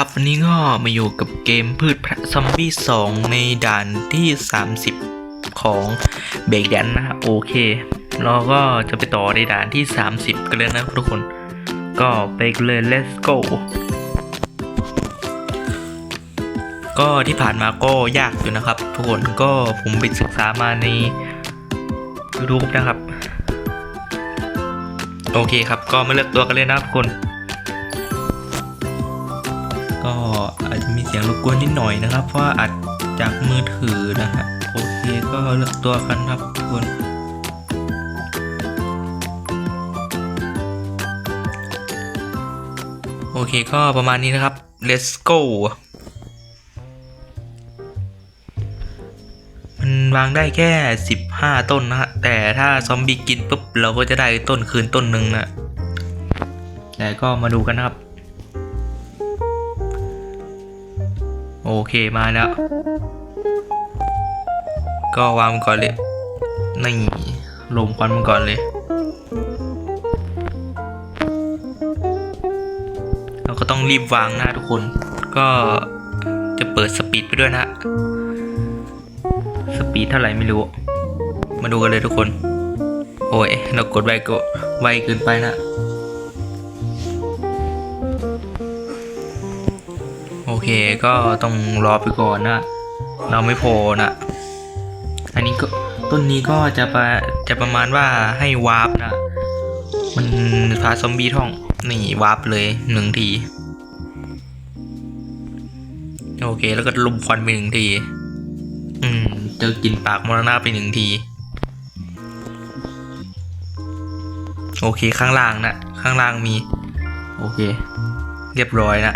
ครับวันนี้ก็มาอยู่กับเกมพืชพระซอมบี้ 2 ในด่านที่ 30 ของเบรกแดนนะฮะโอเค เราก็จะไปต่อในด่านที่ 30 กันเลยนะทุกคน ก็ไปกันเลย let's go ก็ที่ผ่านมาก็ยากอยู่นะครับ ทุกคนก็ผมไปศึกษามาใน YouTube นะครับ โอเคครับก็มาเลือกตัวกันเลยนะทุกคน ก็อาจจะมีเสียงรบกวนนิดหน่อยนะครับ เพราะอัดจากมือถือนะฮะโอเคก็เลือกตัวกันครับทุกคนโอเคก็ประมาณนี้นะครับ let's go มันวางได้แค่ 15 ต้นนะฮะ แต่ถ้าซอมบี้กินปุ๊บเราก็จะได้ต้นคืนต้นหนึ่งนะ แต่ก็มาดูกันนะครับ โอเคมาแล้ว ก็วางมันก่อนเลยนี่ลมควันมันก่อนเลย เราก็ต้องรีบวางนะทุกคน ก็จะเปิดสปีดไปด้วยนะ สปีดเท่าไหร่ไม่รู้ มาดูกันเลยทุกคน โอ้ยเรากดไวก็ไวเกินไปนะ เคก็ต้องรอไปก่อนนะ เราไม่พอนะ อันนี้ก็ต้นนี้ก็จะประจะประมาณว่าให้วาร์ปนะ มันพาซอมบี้ท่อง นี่วาร์ปเลยหนึ่งที โอเคแล้วก็ลุมควันไปหนึ่งที อืมเจอกินปากมรณะไปหนึ่งทีโอเคข้างล่างนะ ข้างล่างมี โอเค เรียบร้อยนะ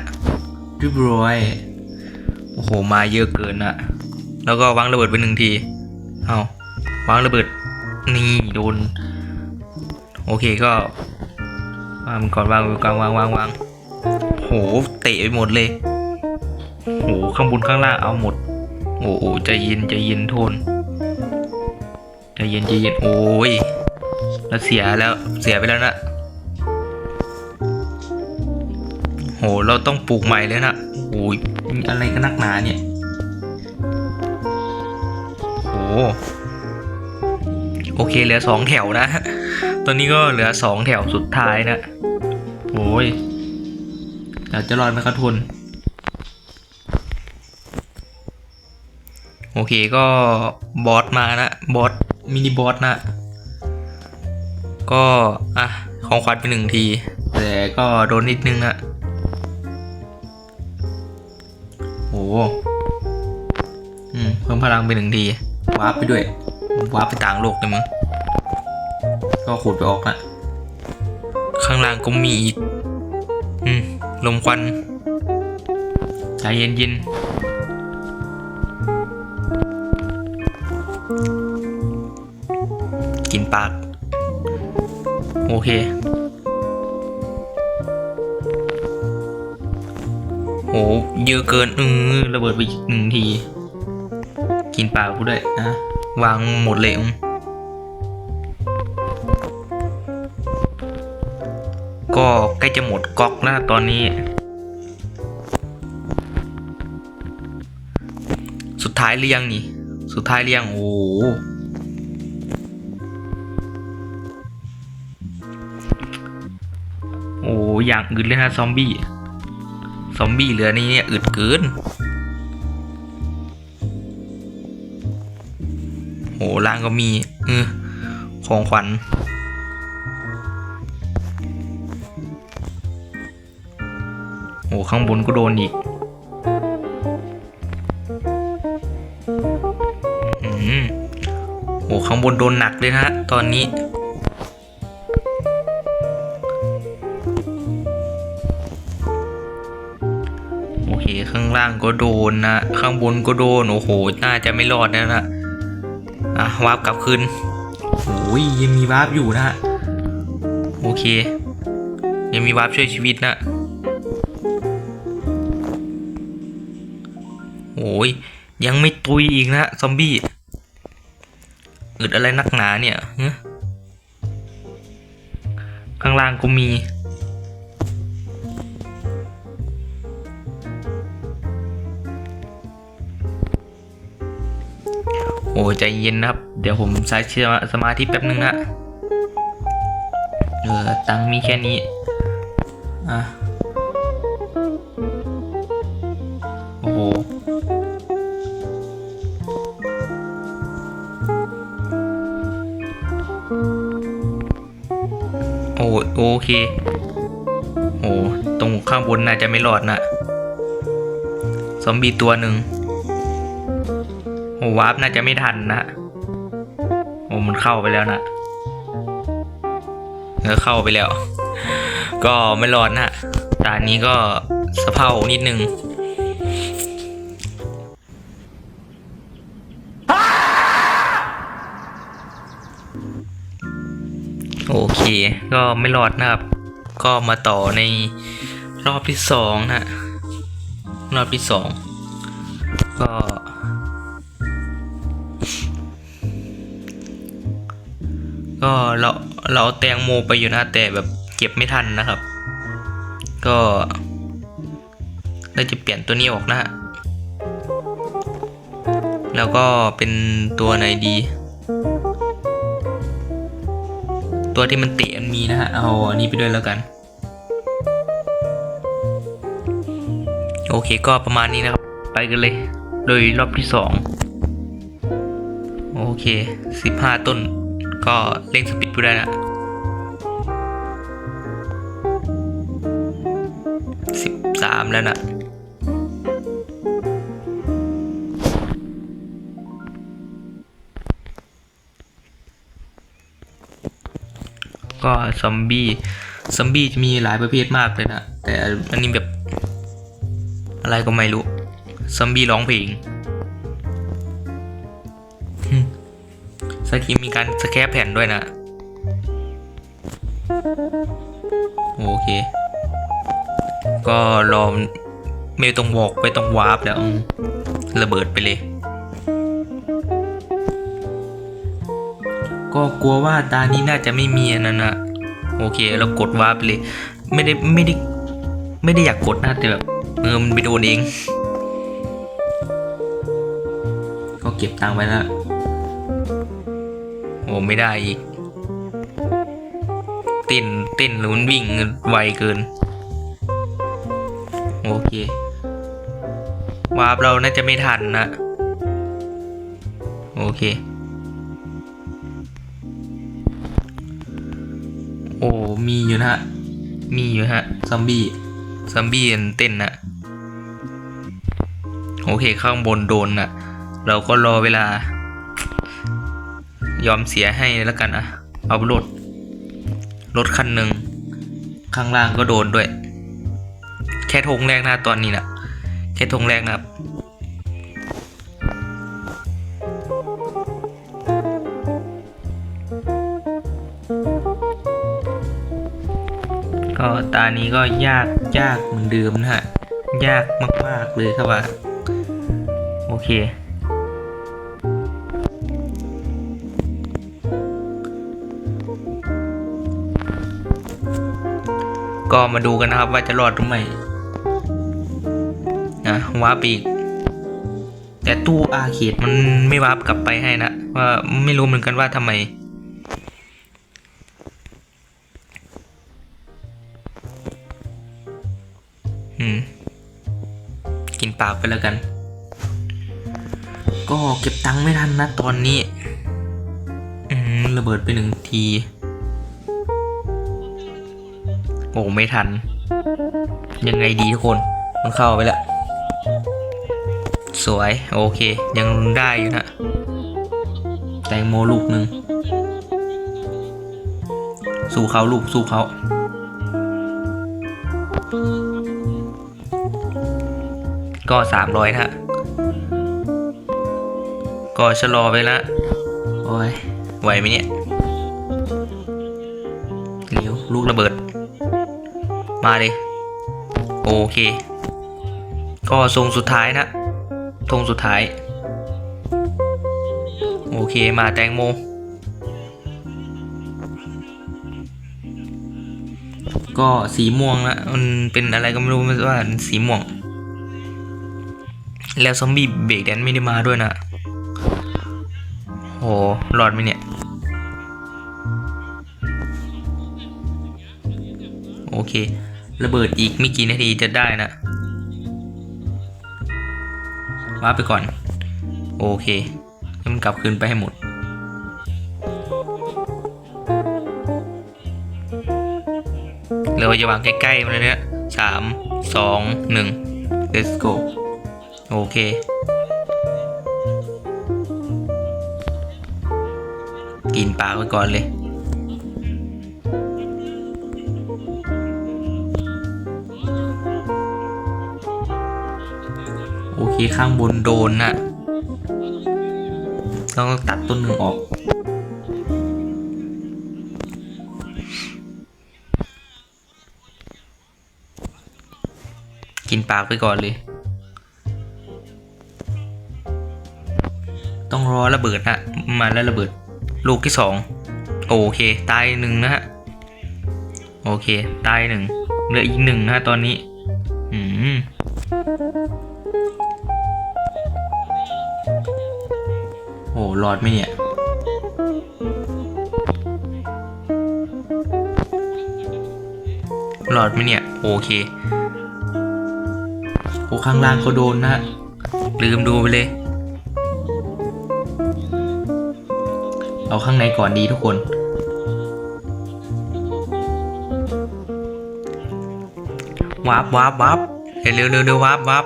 เรียบร้อยโอ้โห มาเยอะเกินอะแล้วก็วางระเบิดไปหนึ่งที เอาวางระเบิด นี่โดน โอเคก็วางก่อนวางวางวางวางวางโห เตะไปหมดเลย โห ข้างบนข้างล่างเอาหมด โอ้โหใจเย็นใจเย็นโทนใจเย็นใจเย็นโอ้ยแล้วเสียแล้วเสียไปแล้วนะ โห เราต้องปลูกใหม่เลยนะโอ้ยมีอะไรกันนักหนาเนี่ย โห โอเคเหลือสองแถวนะ ตอนนี้ก็เหลือสองแถวสุดท้ายนะโอ้ยเราจะรอดไหมครับทุน โอเคก็บอสมานะ บอสมินิบอสนะ ก็ อะ ของขวัญไปหนึ่งที แต่ก็โดนนิดนึงนะ อ้อืมเพิ่มพลังไปหนึ่งทีวาร์ปไปด้วยวาร์ปไปต่างโลกเลยมึงก็ขูดไปออกละข้างล่างก็มีอีก อืม ลมควันใจเย็นๆกินปาก โอเค เยอะเกินเออระเบิดไปอีกหนึ่งที กินป่ากกูด้นะวางหมดเลยอืมก็ใกล้จะหมดก๊อกแล้วตอนนี้ สุดท้ายหรือยังนี่ สุดท้ายหรือยังโอ้โหโอ้โหอย่างอื่นเลยนะซอมบี้ ซอมบี้เหลือนี่เนี่ยอึดเกินโหล่างก็มีเออของขวัญโหข้างบนก็โดนอีกอืมโหข้างบนโดนหนักเลยนะฮะตอนนี้ ล่างก็โดนนะ ข้างบนก็โดน โอ้โห น่าจะไม่รอดแล้วนะอะวาร์ปกลับคืนโอ้ยยังมีวาร์ปอยู่นะโอเค ยังมีวาร์ปช่วยชีวิตนะโอ้ยยังไม่ตุยอีกนะซอมบี้อึดอะไรนักหนาเนี่ยฮะข้างล่างก็มี ใจเย็นนะครับ เดี๋ยวผมใช้สมาธิแป๊บนึงนะเออตังมีแค่นี้ อะ โอ้โหโอ้โอเค โอ้ตรงข้างบนน่าจะไม่รอดนะ ซอมบี้ตัวหนึ่ง โอ้วาร์ปน่าจะไม่ทันนะโอ้มันเข้าไปแล้วนะเออเข้าไปแล้ว ก็ไม่รอดนะด่านนี้ก็สะเพานิดนึงโอเค ก็ไม่รอดนะครับ ก็มาต่อในรอบที่สองนะ รอบที่สอง เราแตงโมไปอยู่นะแต่แบบเก็บไม่ทันนะครับ ก็เราจะเปลี่ยนตัวนี้ออกนะฮะแล้วก็เป็นตัวไหนดี ตัวที่มันเตะมันมีนะฮะ เอาอันนี้ไปด้วยแล้วกัน โอเคก็ประมาณนี้นะครับ ไปกันเลย โดยรอบที่สองโอเคสิบห้าต้น ก็เร่งสปีดไปได้ละ แล้วนะก็ซอมบี้ซอมบี้จะมีหลายประเภทมากเลยนะ แต่อันนี้แบบ อะไรก็ไม่รู้ซอมบี้ร้องเพลงหึสกีมีการสแคปแผ่นด้วยนะ โอเค ก็รอไม่ต้องบอกไม่ต้องวาร์ปแล้วระเบิดไปเลย ก็กลัวว่าตานี้น่าจะไม่มีนนั้นนะโอเคเรากดวาร์ปเลย ไม่ได้ไม่ได้ไม่ได้อยากกดนะแต่แบบเออมันไปโดนเอง ก็เก็บตังค์ไว้แล้วโอ้ไม่ได้อีกเต้นเต้นหรือมันวิ่งไวเกิน โอเควาร์ปเราน่าจะไม่ทันนะ โอเค โอ้ มีอยู่นะฮะ มีอยู่ฮะซอมบี้ซอมบี้เต้นนะโอเค ข้างบนโดนนะเราก็รอเวลา ยอมเสียให้แล้วกันอะเอารถ รถคันหนึ่ง ข้างล่างก็โดนด้วย แค่ธงแรกนะตอนนี้นะแค่ธงแรกนะครับก็ตานี้ก็ยากยากเหมือนเดิมนะฮะ ยากมาก ๆ เลยครับว่า โอเค ก็มาดูกันนะครับว่าจะรอดหรือไม่ วาร์ปอีก แต่ตู้อาเขตมันไม่วาร์ปกลับไปให้นะว่าไม่รู้เหมือนกันว่าทำไม อืม กินปากไปแล้วกัน ก็เก็บตังค์ไม่ทันนะตอนนี้ อืม ระเบิดไปหนึ่งที โอ้ไม่ทัน ยังไงดีทุกคน มันเข้าไปแล้ว สวย โอเค ยังได้อยู่นะ แตงโมลูกหนึ่ง สู้เขาลูก สู้เขาก็สามร้อยนะฮะ ก็ชะลอไปละ โอ้ย ไหวไหมเนี่ย เร็ว ลูกระเบิด มาเลย โอเค ก็ทรงสุดท้ายนะ ทงสุดท้าย โอเคมาแตงโม ก็สีม่วงละมันเป็นอะไรก็ไม่รู้ไม่รู้ว่าสีม่วง แล้วซอมบี้เบรกแดนไม่ได้มาด้วยนะโหลอดไหมเนี่ย โอเค ระเบิดอีกไม่กี่นาทีจะได้นะ ว้าไปก่อน โอเคให้มันกลับคืนไปให้หมด เราจะวางใกล้ๆมันเลยเนี่ยสามสองหนึ่ง let's go โอเคกินปลาไว้ก่อนเลย โอเคข้างบนโดนนะต้องตัดต้นหนึ่งออก กินปากไปก่อนเลย ต้องรอระเบิดนะมาแล้วระเบิด ลูกที่สองโอเค ตายหนึ่งนะฮะ โอเค ตายหนึ่งเหลืออีกหนึ่งนะฮะตอนนี้ อืม โอ้รอดไหมเนี่ยรอดไหมเนี่ย โอเคโอ้ข้างล่างเขาโดนนะ ลืมดูไปเลย เอาข้างในก่อนดีทุกคนวาร์ปวาร์ปวาร์ปเร็วเร็วเร็วเร็ววาร์ปวาร์ป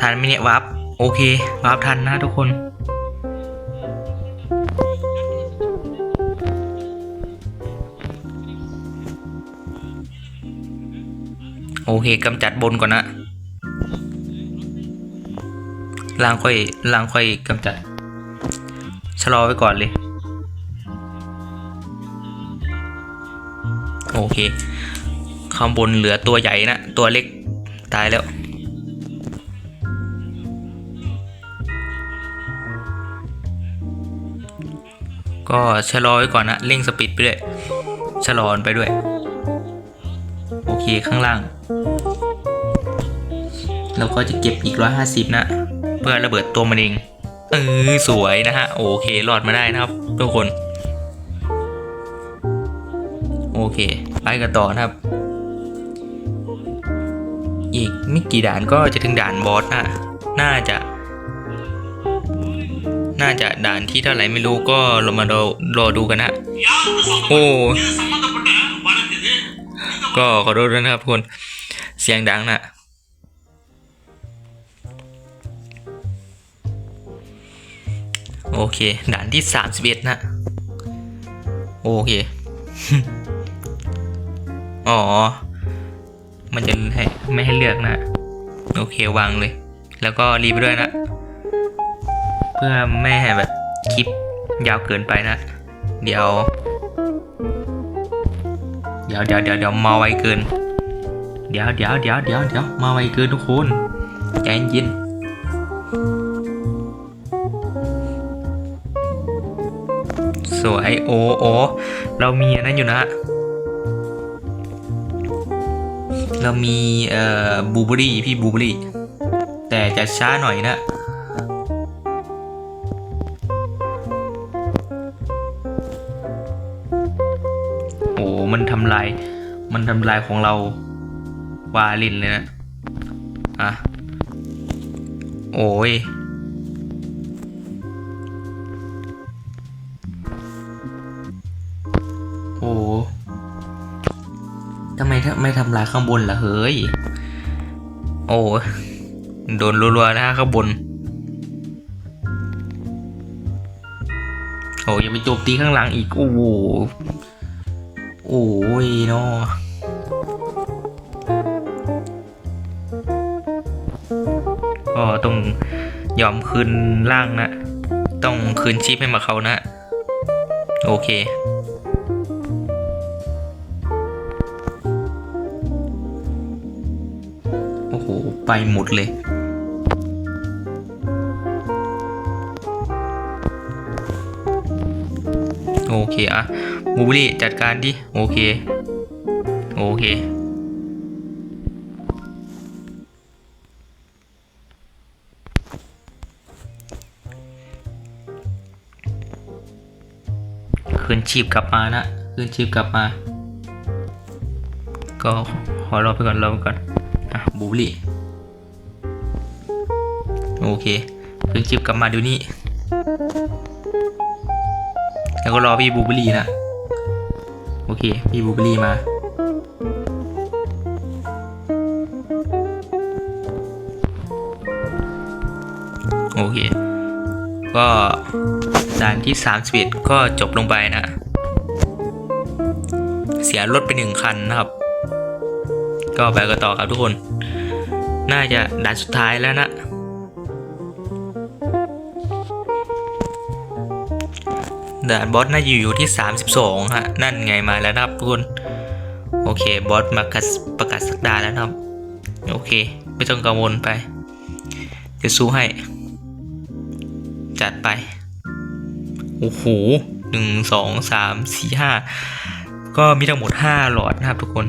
ทันไหมเนี่ยวาร์ปโอเควาร์ปทันนะทุกคน โอเคกำจัดบนก่อนนะล่างค่อยล่างค่อยกำจัด ชะลอไว้ก่อนเลย โอเค ข้างบนเหลือตัวใหญ่นะ ตัวเล็กตายแล้ว ก็ชะลอไว้ก่อนนะเร่งสปีดไปด้วยชะลอไปด้วย โอเคข้างล่าง แล้วก็จะเก็บอีก 150 นะ เพื่อระเบิดตัวมันเองเออสวยนะฮะ โอเครอดมาได้นะครับ ทุกคน โอเค ไปกันต่อนะครับ อีกไม่กี่ด่านก็จะถึงด่านบอสนะน่าจะ น่าจะด่านที่เท่าไหร่ไม่รู้ก็เรามารอรอดูกันนะโอ้ก็ขอโทษด้วยนะครับทุกคน เสียงดังนะ โอเค ด่านที่สามสิบเอ็ดนะ โอเค อ๋อ มันจะให้ไม่ให้เลือกนะ โอเควางเลย แล้วก็รีบด้วยนะ เพื่อไม่ให้แบบคลิปยาวเกินไปนะ เดี๋ยว เดี๋ยวเดี๋ยวเดี๋ยวเดี๋ยวมาไวเกิน เดี๋ยวเดี๋ยวเดี๋ยวเดี๋ยวเดี๋ยวมาไวเกินทุกคนใจเย็น วยโอ้โอเรามีอันนั้นอยู่นะเรามีเอ่อบูเบอรี่พี่บูเบอรี่ แต่จะช้าหน่อยนะโอ้มันทำลาย มันทำลายของเราวาลินเลยนะ อะ โอ้ย ไม่ทำลายข้างบนละเฮ้ย โอ้โดนรัวๆนะข้างบน โอ้ยังไปโจมตีข้างหลังอีก โอ้โหโอ้ยเนาะก็ต้องยอมคืนร่างนะ ต้องคืนชีพให้มาเขานะ โอเค ไปหมดเลย โอเคอะบูบอรี่จัดการดิ โอเค โอเคคืนชีพกลับมานะคืนชีพกลับมา ก็ขอรอไปก่อนรอไปก่อน อะบูลี่ โอเคคืนชีพกลับมาเดี๋ยวนี้ แล้วก็รอพี่บูเบอรี่นะ โอเค พี่บูเบอรี่มา โอเค ก็ด่านที่31ก็จบลงไปนะ เสียรถไปหนึ่งคันนะครับ ก็ไปกันต่อครับทุกคน น่าจะด่านสุดท้ายแล้วนะ ด่านบอสน่าจะอยู่ที่ 32ฮะนั่นไงมาแล้วนะครับทุกคนโอเคบอสมาประกาศประกาศสักดาแล้วนะครับ โอเค ไม่ต้องกังวลไป จะสู้ให้ จัดไป โอ้โหหนึ่งสองสามสี่ห้าก็มีทั้งหมดห้าหลอดนะครับทุกคน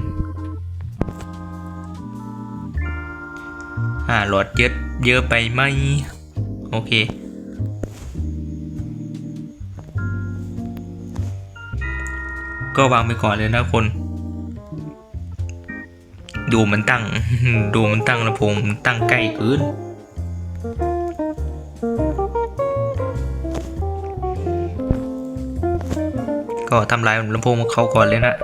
ห้าหลอดเยอะเยอะไปไหมโอเค ก็วางไปก่อนเลยนะคน ดูมันตั้ง ดูมันตั้งลำโพงตั้งใกล้เกินก็ทำลายลำโพงของเขาก่อนเลยนะ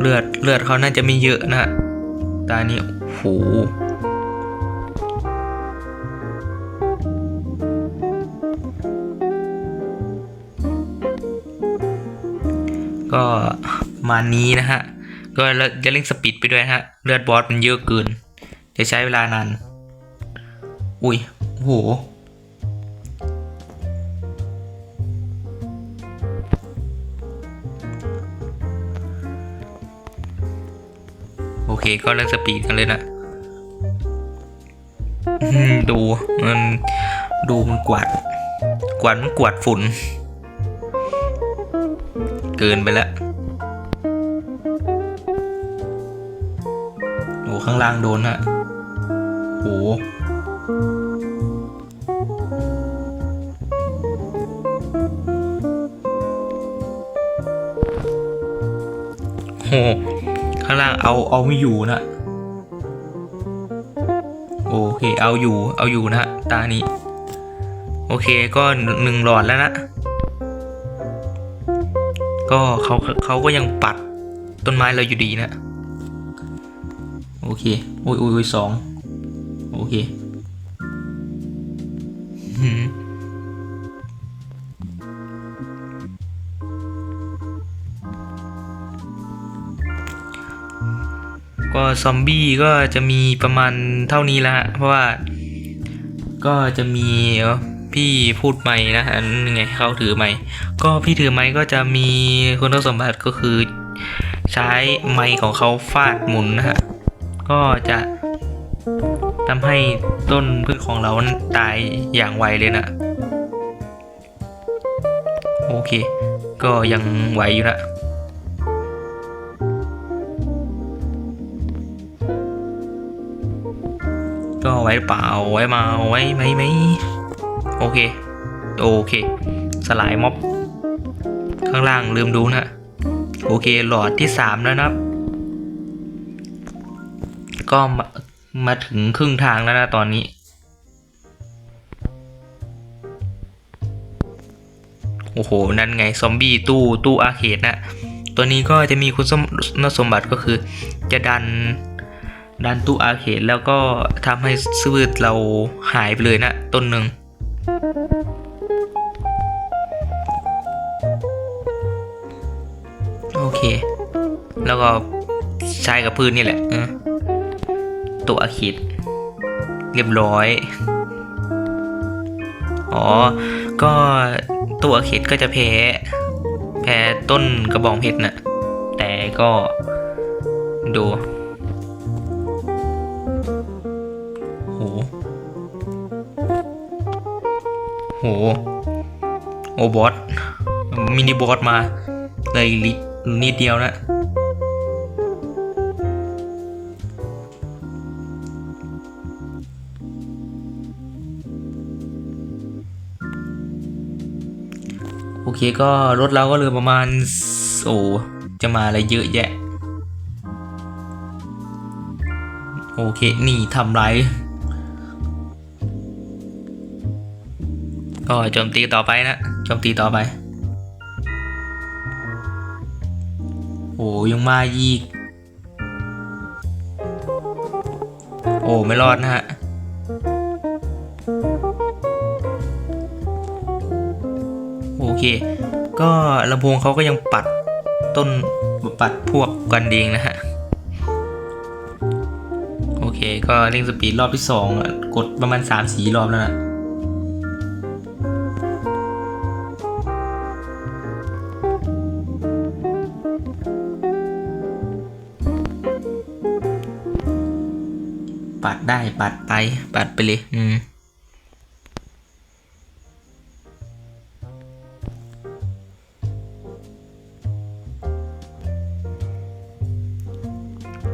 เลือดเลือดเขาน่าจะไม่เยอะนะตานี้โห ก็มานี้นะฮะ ก็จะเร่งสปีดไปด้วยฮะ เลือดบอสมันเยอะเกิน จะใช้เวลานาน อุ้ยโหโอเคก็เร่งสปีดกันเลยนะดูมันดูมันกวาด กวาดมันกวาดฝุ่น เกินไปแล้วโอ้ข้างล่างโดนฮะโอ้โหข้างล่างเอาเอาไม่อยู่นะ โอเคเอาอยู่เอาอยู่นะตานี้ โอเคก็หนึ่งหลอดแล้วนะ ก็เขาเขาก็ยังปัดต้นไม้เราอยู่ดีนะ โอเค โอ้ยโอ้ยโอ้ยสองโอเคหืมก็ซอมบี้ก็จะมีประมาณเท่านี้แล้วฮะเพราะว่าก็จะมีเพี่พูดไม่นะอันไงเขาถือไม้ก็พี่ถือไม้ก็จะมีคุณสมบัติก็คือ ใช้ไม้ของเขาฟาดหมุนนะฮะก็จะทำให้ต้นพืชของเรานั้นตายอย่างไวเลยนะโอเค ก็ยังไหวอยู่นะก็ไว้หรือเปล่าไว้มาไว้ไหมไหม โอเค โอเค สลายม็อบ ข้างล่างลืมดูนะโอเค หลอดที่สามแล้วนะครับก็มามาถึงครึ่งทางแล้วนะตอนนี้ โอ้โห นั่นไง ซอมบี้ตู้ตู้อาเคดนะ ตัวนี้ก็จะมีคุณสมสมบัติก็คือ จะดันดันตู้อาเคดแล้วก็ทำให้ซื้อเราหายไปเลยนะต้นหนึ่ง โอเค แล้วก็ใช้กับพื้นนี่แหละตัวอาคิด เรียบร้อย อ๋อ ก็ตัวอาคิดก็จะแพ้ แพ้ต้นกระบองเพชรน่ะ แต่ก็ดู โห โอบอส มินิบอสมา เลยนิดเดียวนะโอเคก็รถเราก็เหลือประมาณโอจะมาอะไรเยอะแยะ โอเค นี่ทำไร ก็โจมตีต่อไปนะโจมตีต่อไป โอ้ยังมาอีก โอ้ไม่รอดนะฮะโอเค ก็ลำโพงเขาก็ยังปัดต้นปัดพวกกันเองนะฮะ โอเค ก็เร่งสปีดรอบที่สองกดประมาณสามสีรอบแล้วนะ ปัดได้ปัดไปปัดไปเลย อืม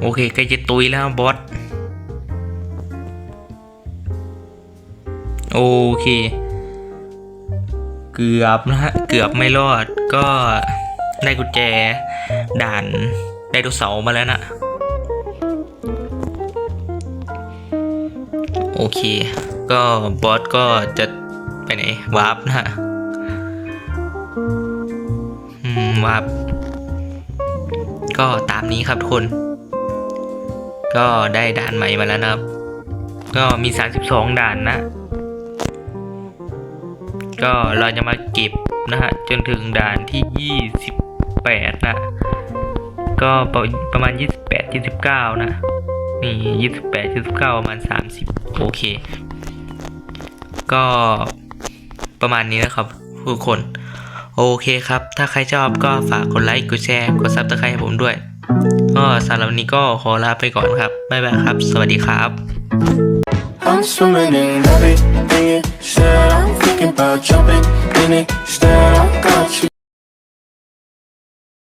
โอเคใกล้จะตุยแล้วบอสโอเค เกือบนะฮะ เกือบไม่รอดก็ได้กุญแจ ด่านไดโนเสาร์มาแล้วนะ โอเค ก็บอสก็จะไปไหนวาร์ปนะฮะวาร์ปก็ตามนี้ครับทุกคน ก็ได้ด่านใหม่มาแล้วนะครับ ก็มี 32 ด่านนะ ก็เราจะมาเก็บนะฮะจนถึงด่านที่ 28 นะ ก็ประประมาณ 28 29 นะ นี่28 29ประมาณ30โอเค ก็ประมาณนี้นะครับทุกคน โอเคครับ ถ้าใครชอบก็ฝากกดไลค์กดแชร์กดซับสไครต์ให้ผมด้วย ก็สำหรับวันนี้ก็ขอลาไปก่อนครับ บ๊ายบายครับ สวัสดีครับ I'm swimming in everything you said. I'm thinking about jumping in it. Instead, I got you.